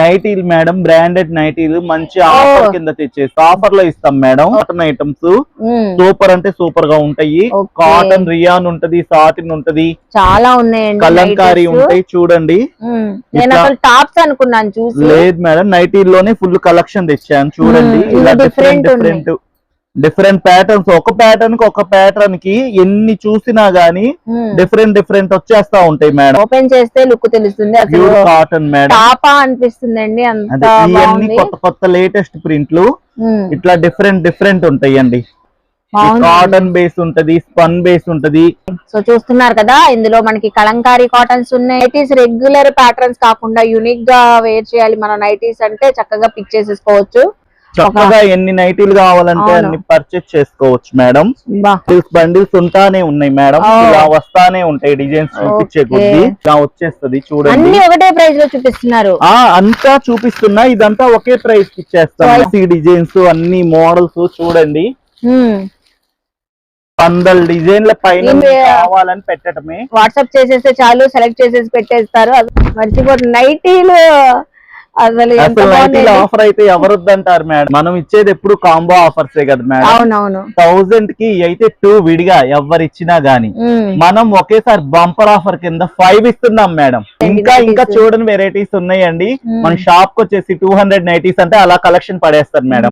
నైటీలు madam branded నైటీలు మంచి ఆఫర్ కింద తెచ్చేసి ఆఫర్లో ఇస్తాం మేడం కాటన్ ఐటమ్స్ సూపర్ అంటే సూపర్గా ఉంటాయి. కాటన్ రియాన్ ఉంటది సాటిన్ ఉంటది. చాలా ఉన్నాయండి కలంకారీ. ఉంటాయి చూడండి. టాప్స్ అనుకున్నాను చూసి. లేదు మేడం నైటీల్లోనే ఫుల్ కలెక్షన్ తెచ్చాను చూడండి. ఇలా డిఫరెంట్ డిఫరెంట్ డిఫరెంట్ ప్యాటర్న్స్ ఒక ప్యాటర్న్కి ఒక ప్యాటర్న్కి ఎన్ని చూసినా గానీ డిఫరెంట్ డిఫరెంట్ వచ్చేస్తా ఉంటాయి మేడం ఓపెన్ చేస్తే లుక్ తెలుస్తుంది. ప్యూర్ కాటన్ మేడం అనిపిస్తుందండి. ఇవన్నీ బాగుంది. కొత్త కొత్త లేటెస్ట్ ప్రింట్లు ఉమ్, ఇట్లా డిఫరెంట్ డిఫరెంట్ ఉంటాయండి. బాగుంది. కాటన్ బేస్ ఉంటది స్పన్ బేస్ ఉంటది. సో చూస్తున్నారు కదా ఇందులో మనకి కలంకారీ కాటన్స్ ఉన్నాయి. నైటీస్ రెగ్యులర్ ప్యాటర్న్స్ కాకుండా యూనిక్గా వేర్ చేయాలి మన నైటీస్ అంటే చక్కగా పిక్ చేసేసుకోవచ్చు. చక్కగా ఎన్ని నైటీలు కావాలంటే. అన్ని పర్చేస్ చేసుకోవచ్చు మేడం బండిల్స్ ఉంటానే ఉన్నాయి మేడం. ఇలా వస్తానే ఉంటాయి డిజైన్స్ చూపించే. కొద్ది. ఇలా వచ్చేస్తది చూడండి. ఒకటే ప్రైస్లో చూపిస్తున్నారు. అంతా చూపిస్తున్నా. ఇదంతా ఒకే ప్రైస్కి ఇచ్చేస్తాం. ఈ డిజైన్స్ అన్ని మోడల్స్ చూడండి. వందల డిజైన్ల పైన కావాలని పెట్టడమే. వాట్సాప్ చేసేస్తే చాలు సెలెక్ట్ చేసేసి పెట్టేస్తారు. అది మర్చిపోతుంది నైటీలు అసలు ఆఫర్ అయితే ఎవరొద్దంటారు మేడం? మనం ఇచ్చేది ఎప్పుడు కాంబో ఆఫర్సే కదా మేడం? అవునవును. థౌజండ్కి అయితే టూ విడిగా ఎవరు ఇచ్చినా గానీ మనం ఒకేసారి బంపర్ ఆఫర్ కింద ఫైవ్ ఇస్తున్నాం మేడం. ఇంకా ఇంకా చూడని వెరైటీస్ ఉన్నాయండి. మన షాప్కి వచ్చేసి టూ హండ్రెడ్ నైటీస్ అంటే అలా కలెక్షన్ పడేస్తారు మేడం.